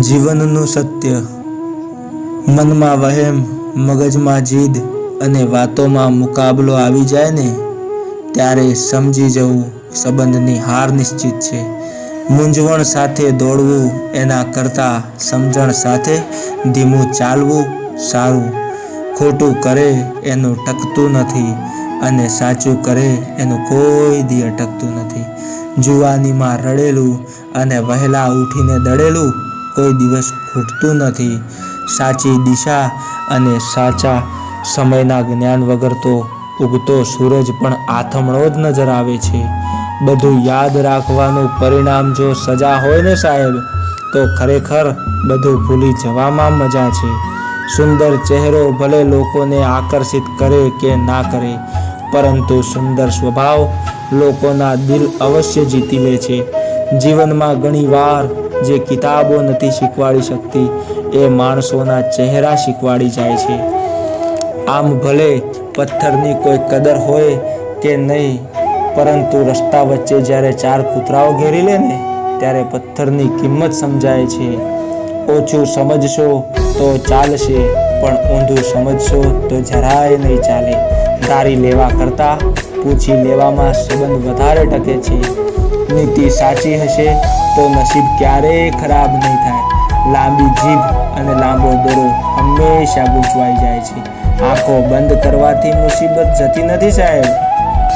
જીવનનું સત્ય, મનમાં વહેમ, મગજમાં જીદ અને વાતોમાં મુકાબલો આવી જાય ને, ત્યારે સમજી જવું સંબંધની હાર નિશ્ચિત છે. મૂંઝવણ સાથે દોડવું એના કરતાં સમજણ સાથે ધીમું ચાલવું સારું. ખોટું કરે એનું ટકતું નથી અને સાચું કરે એનું કોઈ દી અટકતું નથી. જુવાનીમાં રડેલું અને વહેલા ઉઠીને દળેલું કોઈ દિવસ ખૂટતું નથી. સાચી દિશા અને સાચા સમયના જ્ઞાન વગર તો ઉગતો સૂરજ પણ આથમણો જ નજર આવે છે. બધું યાદ રાખવાનું પરિણામ જો સજા હોય ને સાહેબ, તો ખરેખર બધું ભૂલી જવામાં મજા છે. સુંદર ચહેરો ભલે લોકોને આકર્ષિત કરે કે ના કરે, પરંતુ સુંદર સ્વભાવ લોકોના દિલ અવશ્ય જીતી લે છે. જીવનમાં ઘણીવાર જે કિતાબો નથી શીખવાડી શકતી, એ માણસોના ચહેરા શીખવાડી જાય છે. આમ ભલે પથ્થરની કોઈ કદર હોય કે નહીં, પરંતુ રસ્તા વચ્ચે જ્યારે ચાર કૂતરાઓ ઘેરી લે ને, ત્યારે પથ્થરની કિંમત સમજાય છે. ઓછું સમજશો તો ચાલશે, પણ ઊંધું સમજશો તો જરાય નહીં ચાલે. ધારી લેવા કરતાં પૂછી લેવામાં સંબંધ વધારે ટકે છે. નીતિ સાચી હશે તો નસીબ ક્યારેય ખરાબ નહીં થાય. લાંબી જીભ અને લાંબો દોરો હંમેશા ગૂંચવાઈ જાય છે. આંખો બંધ કરવાથી મુસીબત જતી નથી સાહેબ.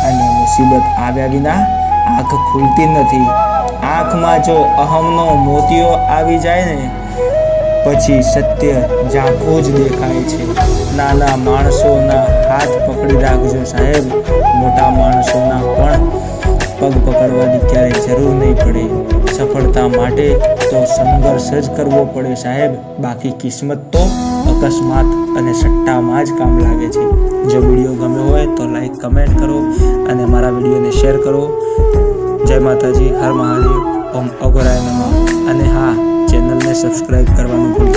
અને મુસીબત આવ્યા વિના આંખ ખુલતી નથી. આંખમાં જો અહમનો મોતીઓ આવી જાય ને, પછી સત્ય ઝાંખું જ દેખાય છે. નાના માણસોના હાથ પકડી રાખજો સાહેબ. મોટા માણસોના માટે તો સંઘર્ષ જ કરવો પડે સાહેબ. બાકી કિસ્મત તો અકસ્માત અને સટ્ટામાં જ કામ લાગે છે. જો વીડિયો ગમ્યો હોય તો લાઈક કમેન્ટ કરો અને મારા વિડીયોને શેર કરો. જય માતાજી, હર મહાદેવ. ઓમ અઘોરાય નમઃ. અને હા ચેનલને સબસ્ક્રાઈબ કરવાનું ભૂલતા